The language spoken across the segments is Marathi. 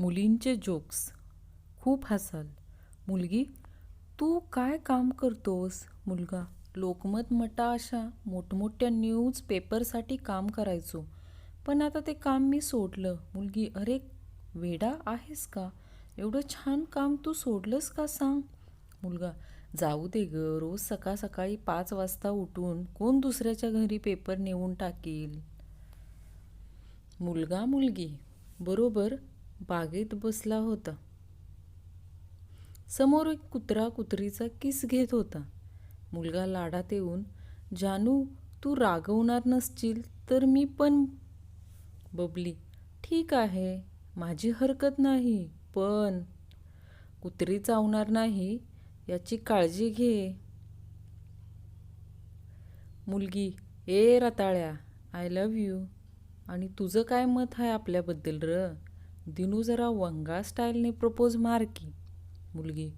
मुलींचे जोक्स. खूप हसाल. मुलगी तू काय काम करतोस? मुलगा लोकमत मटा अशा मोठमोठ्या न्यूज पेपरसाठी काम करायचो. पण आता ते काम मी सोडलं. मुलगी अरे वेडा आहेस का? एवढं छान काम तू सोडलंस का सांग? मुलगा जाऊ दे ग रोज सकाळ सकाळी पाच वाजता उठून कोण दुसऱ्याच्या घरी पेपर नेऊन टाकील? मुलगा मुलगी बरोबर बागेत बसला होता. समोर एक कुत्रा कुत्रीचा किस घेत होता. मुलगा लाडात येऊन जानू तू रागवणार नसशील तर मी पण बबली ठीक आहे माझी हरकत नाही पण कुत्री चावणार नाही याची काळजी घे मुलगी ए रताळ्या आय लव्ह यू. आणि तुझं काय मत आहे आपल्याबद्दल र? दिनू जरा वंगा स्टाईलने प्रपोज मार की मुलगी.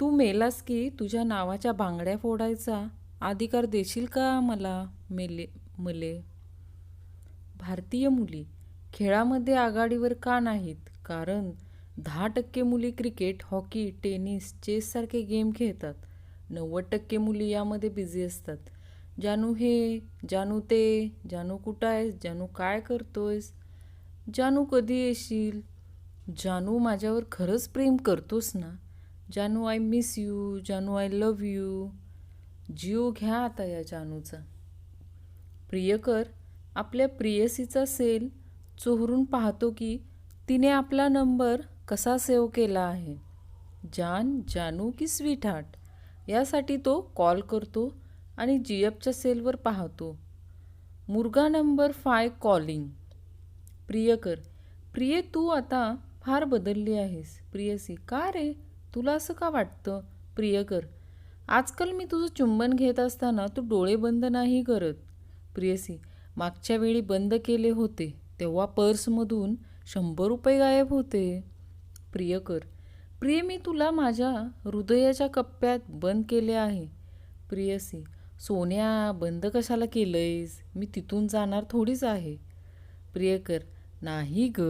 तू मेलास की तुझ्या नावाच्या बांगड्या फोडायचा अधिकार देशील का मला मेले मले? भारतीय मुली खेळामध्ये आघाडीवर का नाहीत? कारण दहा टक्के मुली क्रिकेट हॉकी टेनिस चेससारखे गेम खेळतात. नव्वद टक्के मुली यामध्ये बिझी असतात. जानू हे जानू ते जानू कुठं आहेस? जानू काय करतोयस? जानू कधी येशील? जानू माझ्यावर खरंच प्रेम करतोस ना? जानू आय मिस यू जानू आय लव्ह यू जीव घ्या आता या जानूचा. प्रियकर आपल्या प्रियसीचा सेल चोहरून पाहतो की तिने आपला नंबर कसा सेव्ह केला आहे. जान जानू की स्वीट हार्ट यासाठी तो कॉल करतो आणि जी सेलवर पाहतो. मुर्गा नंबर फाय कॉलिंग प्रियकर प्रिय तू आता फार बदलली आहेस. प्रियसी का रे? तुला असं का वाटतं? प्रियकर आजकाल मी तुझं चुंबन घेत असताना तू डोळे बंद नाही करत. प्रियसी मागच्या वेळी बंद केले होते तेव्हा पर्समधून शंभर रुपये गायब होते. प्रियकर प्रिय मी तुला माझ्या हृदयाच्या कप्प्यात बंद केले आहे. प्रियसी सोन्या बंद कशाला केलंयस? मी तिथून जाणार थोडीच आहे. प्रियकर नाही ग.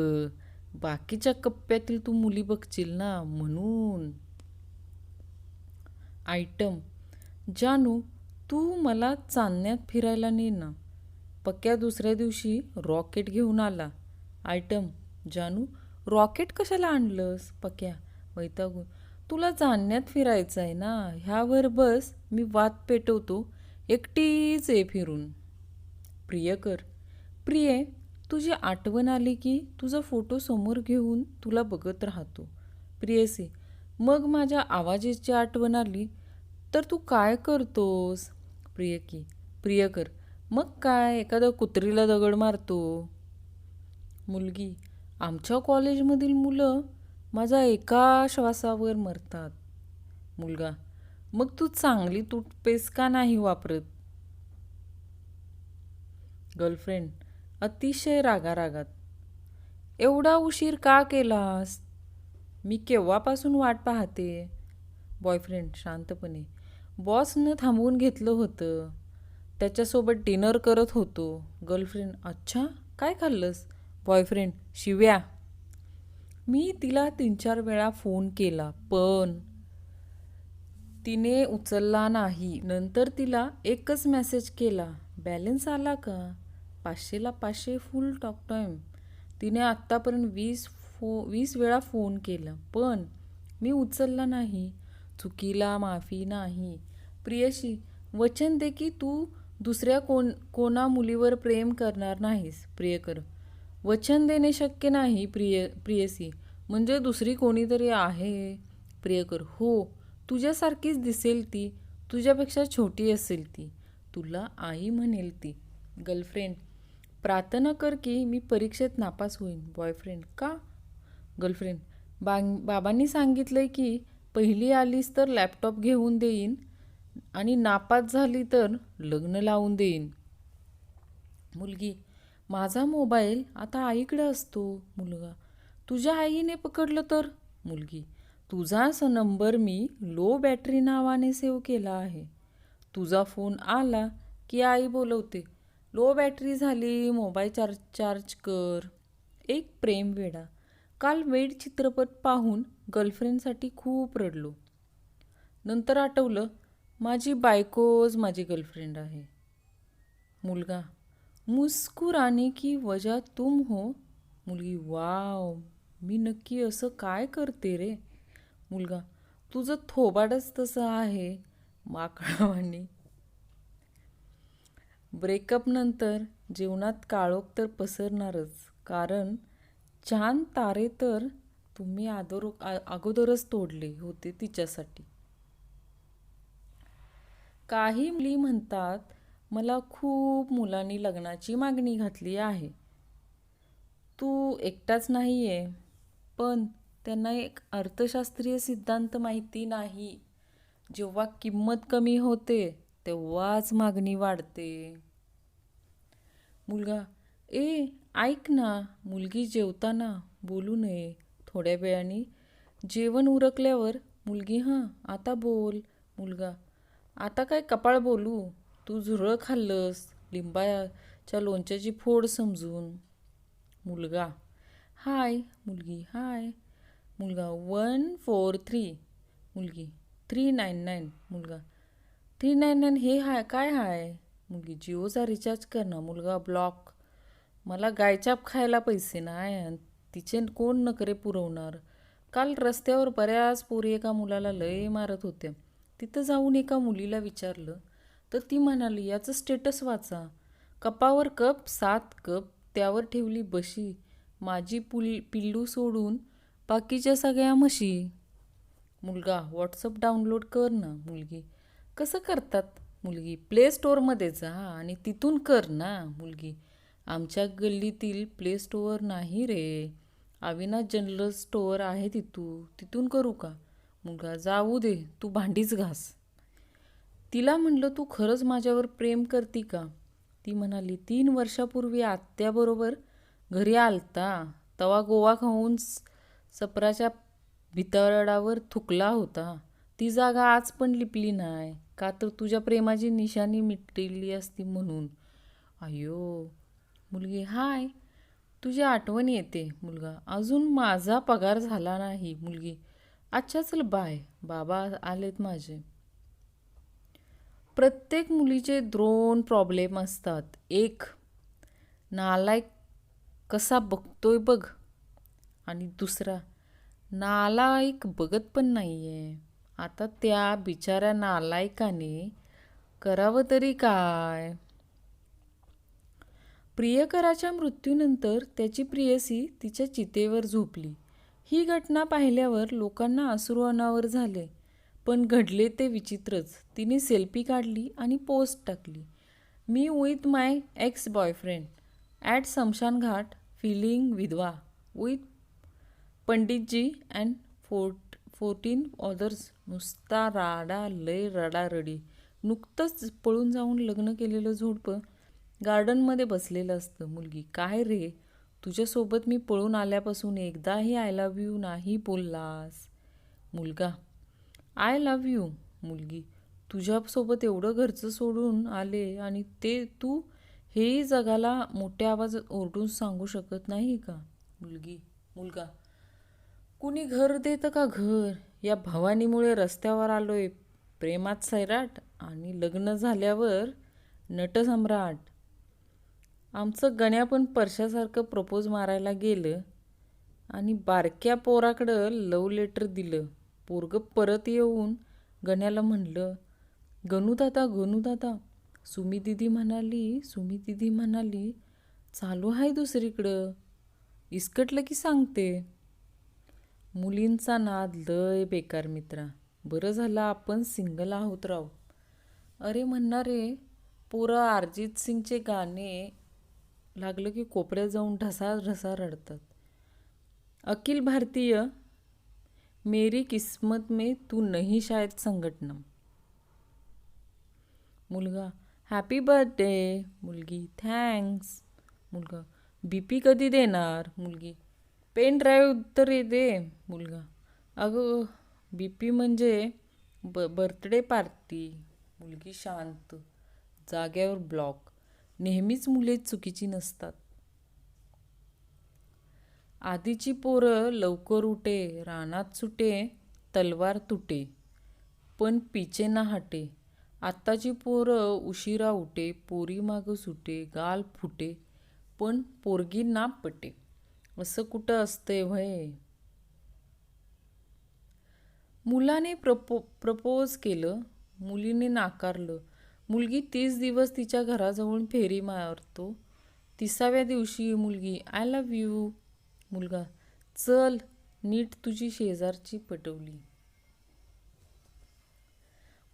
बाकीच्या कप्प्यातील तू मुली बघशील ना म्हणून. आयटम. जानू तू मला चांदण्यात फिरायला ने ना. पक्क्या दुसऱ्या दिवशी रॉकेट घेऊन आला. आयटम. जानू रॉकेट कशाला आणलंस? पक्या. वैतागून. तुला चांदण्यात फिरायचं आहे ना? ह्यावर बस मी वाद पेटवतो. एकटीच आहे फिरून. प्रियकर. प्रिये तुझी आठवण आली की तुझा फोटो समोर घेऊन तुला बघत राहतो. प्रियसी मग माझ्या आवाजाची आठवण आली तर तू काय करतोस? प्रियकी प्रियकर मग काय? एखादा कुत्रीला दगड मारतो. मुलगी आमच्या कॉलेजमधील मुलं माझा एका श्वासावर मरतात. मुलगा मग तू चांगली टूथपेस्ट का नाही वापरत? गर्लफ्रेंड अतिशय रागारागात. एवढा उशीर का केलास? मी केव्हापासून वाट पाहते? बॉयफ्रेंड शांतपणे. बॉसनं थांबवून घेतलं होतं. त्याच्यासोबत डिनर करत होतो. गर्लफ्रेंड अच्छा? काय खाल्लंस? बॉयफ्रेंड शिव्या. मी तिला तीन चार वेळा फोन केला पण तिने उचलला नाही. नंतर तिला एकच मेसेज केला. बॅलन्स आला का? पाचशेला पाचशे फुल टॉक टाईम तिने आत्तापर्यंत वीस फो वीस वेळा फोन केला. पण मी उचलला नाही. चुकीला माफी नाही. प्रियशी वचन दे की तू दुसऱ्या कोण कोणा मुलीवर प्रेम करणार नाहीस प्रियकर. वचन देणे शक्य नाही प्रिय प्रियसी. म्हणजे दुसरी कोणीतरी आहे प्रियकर. हो तुझ्यासारखीच दिसेल ती. तुझ्यापेक्षा छोटी असेल ती. तुला आई म्हणेल ती. गर्लफ्रेंड प्रार्थना कर की मी परीक्षेत नापास होईन बॉयफ्रेंड का? गर्लफ्रेंड बांग बाबांनी सांगितलं की पहिली आलीस तर लॅपटॉप घेऊन देईन आणि नापास झाली तर लग्न लावून देईन. मुलगी माझा मोबाईल आता आईकडे असतो मुलगा. तुझ्या आईने पकडलं तर? मुलगी तुझाच नंबर मी लो बॅटरी नावाने सेव्ह केला आहे. तुझा फोन आला की आई बोलवते लो बॅटरी झाली मोबाईल चार्ज चार्ज कर. एक प्रेम वेडा काल वेड चित्रपट पाहून गर्लफ्रेंडसाठी खूप रडलो. नंतर आठवलं माझी बायकोज माझी गर्लफ्रेंड आहे. मुलगा मुस्कुराने की वजा तुम हो? मुलगी वाव मी नक्की असं काय करते रे? मुलगा तुझं थोबाडच तसं आहे. माकडावानी ब्रेकअप नंतर जीवनात काळोख तर पसरणारच. कारण छान तारे तर तुम्ही आदोर अगोदरच तोडले होते तिच्यासाठी. काही मुली म्हणतात मला खूप मुलांनी लग्नाची मागणी घातली आहे. तू एकटाच नाही आहे पण त्यांना एक अर्थशास्त्रीय सिद्धांत माहिती नाही. जेव्हा किंमत कमी होते तेव्हाच मागणी वाढते. मुलगा ए ऐक ना मुलगी जेवताना बोलू नये थोड्या वेळाने. जेवण उरकल्यावर मुलगी हां आता बोल मुलगा. आता काय कपाळ बोलू? तू झुरळ खाल्लंस लिंबाच्या लोणच्याची फोड समजून. मुलगा हाय मुलगी हाय. मुलगा वन फोर थ्री. मुलगी थ्री नाईन नाईन. मुलगा थ्री नाईन नाईन हे हाय काय हाय? मुलगी जिओचा रिचार्ज कर ना मुलगा ब्लॉक मला गायचाप खायला पैसे नाही आणि तिचे कोण नकरे पुरवणार? काल रस्त्यावर बऱ्याच पोरी एका मुलाला लय मारत होत्या. तिथं जाऊन एका मुलीला विचारलं तर ती म्हणाली याचं स्टेटस वाचा. कपावर कप सात कप त्यावर ठेवली बशी. माझी पुल पिल्लू सोडून बाकीच्या सगळ्या म्हशी. मुलगा व्हॉट्सअप डाउनलोड कर ना मुलगी. कसं करतात? मुलगी प्ले स्टोअरमध्ये जा आणि तिथून कर ना मुलगी. आमच्या गल्लीतील प्ले स्टोअर नाही रे. अविनाश जनरल स्टोअर आहे तिथू. तिथून करू का? मुलगा जाऊ दे तू भांडीच घास. तिला म्हणलं तू खरंच माझ्यावर प्रेम करती का? ती म्हणाली तीन वर्षापूर्वी आत्याबरोबर घरी आलता. तवा गोवा खाऊन सपराच्या भितरडावर थुकला होता. ती जागा आज पण लिपली नाही. का तर तुझ्या प्रेमाची निशाणी मिटलेली असती म्हणून. अयो मुलगी हाय. तुझी आठवण येते मुलगा. अजून माझा पगार झाला नाही मुलगी. अच्छा चल बाय बाबा आलेत माझे. प्रत्येक मुलीचे दोन प्रॉब्लेम असतात. एक नालायक कसा बघतोय बघ. आणि दुसरा नालायक बघत पण नाही आहे आता त्या बिचाऱ्या नालायकाने करावं तरी काय? प्रियकराच्या मृत्यूनंतर त्याची प्रियसी तिच्या चितेवर झोपली. ही घटना पाहिल्यावर लोकांना अश्रू अनावर झाले. पण घडले ते विचित्रच. तिने सेल्फी काढली आणि पोस्ट टाकली. मी with my ex boyfriend at समशान घाट फिलिंग विधवा. विथ पंडितजी अँड फोर्ट फोर्टीन ऑदर्स नुसता राडा लय रडारडी. नुकतंच पळून जाऊन लग्न केलेलं झोडपं गार्डनमध्ये बसलेलं असतं. मुलगी काय रे? तुझ्यासोबत मी पळून आल्यापासून एकदाही आय लव्ह यू नाही बोललास. मुलगा आय लव्ह यू मुलगी तुझ्यासोबत एवढं घरचं सोडून आले आणि ते तू हेही जगाला मोठ्या आवाजात ओरडून सांगू शकत नाही का? मुलगी मुलगा कुणी घर देतं का घर? या भवानीमुळे रस्त्यावर आलोय प्रेमात सैराट आणि लग्न झाल्यावर नटसम्राट. आमचं गण्या पण परशासारखं प्रपोज मारायला गेलं आणि बारक्या पोराकडं लव लेटर दिलं. पोरगं परत येऊन गण्याला म्हणलं गणू दादा गणू दादा. सुमी दिदी म्हणाली सुमी दिदी म्हणाली चालू आहे दुसरीकडं. इस्कटलं की सांगते. मुलींचा नाद लय बेकार मित्रा. बरं झालं आपण सिंगल आहोत राव. अरे म्हणणारे पोरं अरिजित सिंगचे गाणे लागलं की कोपऱ्यात जाऊन ढसा ढसा रडतात. अखिल भारतीय मेरी किस्मत में तू नहीं शायद संघटना मुलगा हॅपी बर्थडे मुलगी थँक्स मुलगा बी पी कधी देणार? मुलगी पेन ड्राईव्ह तर दे मुलगा. अगं बी पी म्हणजे ब बर्थडे पार्टी मुलगी शांत जाग्यावर ब्लॉक नेहमीच मुले चुकीची नसतात. आधीची पोरं लवकर उठे रानात सुटे तलवार तुटे. पण पिचे ना हटे. आत्ताची पोरं उशिरा उठे पोरी मागं सुटे गाल फुटे. पण पोरगी ना पटे असं कुठं असतंय व्हय? मुलाने प्रपो प्रपोज केलं मुलीने नाकारलं. मुलगी तीस दिवस तिच्या घराजवळून फेरी मारतो. तिसाव्या दिवशी मुलगी आय लव यू मुलगा चल नीट तुझी शेजारची पटवली.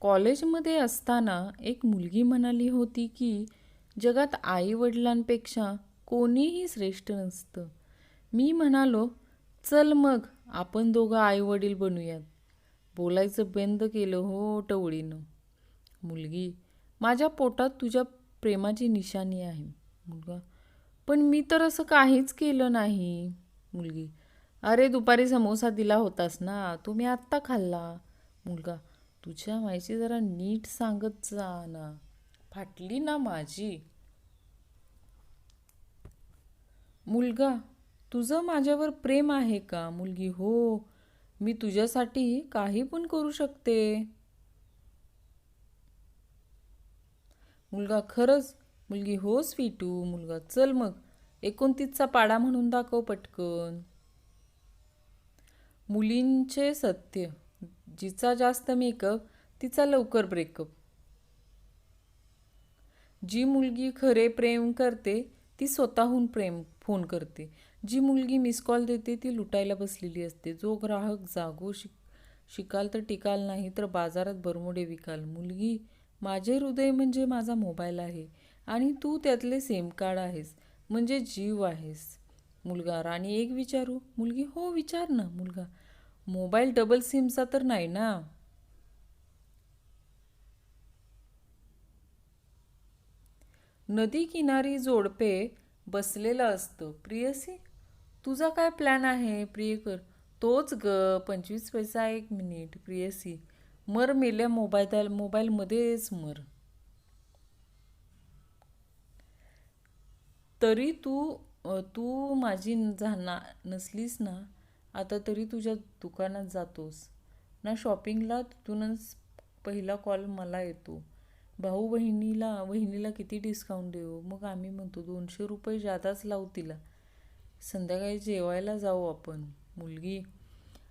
कॉलेजमध्ये असताना एक मुलगी म्हणाली होती की जगात आई वडिलांपेक्षा कोणीही श्रेष्ठ नसतं. मी म्हणालो चल मग आपण दोघं आईवडील बनूयात. बोलायचं बंद केलं हो टवळीनं. मुलगी माझ्या पोटात तुझ्या प्रेमाची निशाणी आहे मुलगा. पण मी तर असं काहीच केलं नाही. मुलगी अरे दुपारी समोसा दिला होतास ना तो मी आत्ता खाल्ला. मुलगा तुझ्या माहिती जरा नीट सांगत जा ना. फाटली ना माझी. मुलगा तुझं माझ्यावर प्रेम आहे का मुलगी? हो. मी तुझ्यासाठी काही पण करू शकते. मुलगा खरंच मुलगी हो स्वीटू मुलगा चल मग. एकोणतीसचा पाडा म्हणून दाखव पटकन. मुलींचे सत्य. जिचा जास्त मेकअप तिचा लवकर ब्रेकअप. जी मुलगी खरे प्रेम करते ती स्वतःहून प्रेम फोन करते. जी मुलगी मिस कॉल देते ती लुटायला बसलेली असते. जो ग्राहक जागो शिक शिकाल तर टिकाल नाही तर बाजारात बरमोडे विकाल. मुलगी माझे हृदय म्हणजे माझा मोबाईल आहे आणि तू त्यातले सेम कार्ड आहेस म्हणजे जीव आहेस. मुलगा राणी एक विचारू. मुलगी हो विचार ना मुलगा. मोबाईल डबल सिमचा तर नाही ना? नदी किनारी जोडपे बसलेलं असतं. प्रियसी तुझा काय प्लॅन आहे? प्रियकर तोच ग पंचवीस पैसा एक मिनिट प्रियसी. मर मेल्या मोबाईल मोबाईलमध्येच मर. तरी तू तू माझी जाना नसलीस ना आता तरी तुझ्या दुकानात जातोस. ना शॉपिंगला तिथूनच पहिला कॉल मला येतो. भाऊ बहिणीला बहिणीला किती डिस्काउंट देऊ? मग आम्ही म्हणतो दोनशे रुपये जादाच लावू तिला. संध्याकाळी जेवायला जाऊ आपण. मुलगी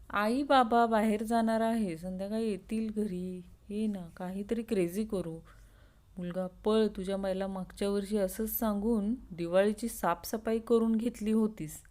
आई बाबा बाहेर जाणार आहे. संध्याकाळी येतील घरी. ये ना काहीतरी क्रेझी करू. मुलगा पळ तुझ्या बाईला मागच्या वर्षी असंच सांगून दिवाळीची साफसफाई करून घेतली होतीस.